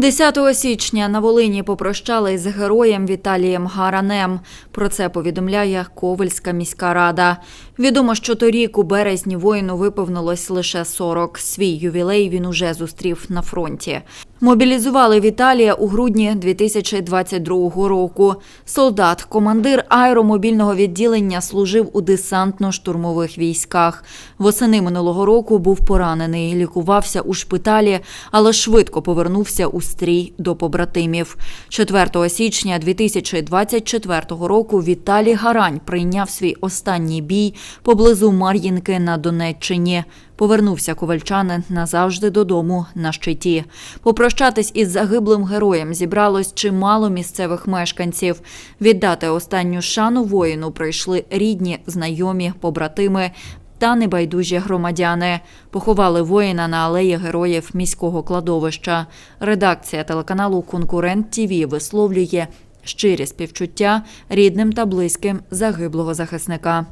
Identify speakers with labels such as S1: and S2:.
S1: 10 січня на Волині попрощались з героєм Віталієм Гаранем. Про це повідомляє Ковельська міська рада. Відомо, що торік у березні воїну виповнилось лише 40. Свій ювілей він уже зустрів на фронті. Мобілізували Віталія у грудні 2022 року. Солдат, командир аеромобільного відділення, служив у десантно-штурмових військах. Восени минулого року був поранений, лікувався у шпиталі, але швидко повернувся у стрій до побратимів. 4 січня 2024 року Віталій Гарань прийняв свій останній бій поблизу Мар'їнки на Донеччині. Повернувся ковальчанин назавжди додому на щиті. Попрощатись із загиблим героєм зібралось чимало місцевих мешканців. Віддати останню шану воїну прийшли рідні, знайомі, побратими та небайдужі громадяни. Поховали воїна на алеї героїв міського кладовища. Редакція телеканалу Конкурент ТІВІ висловлює щирі співчуття рідним та близьким загиблого захисника.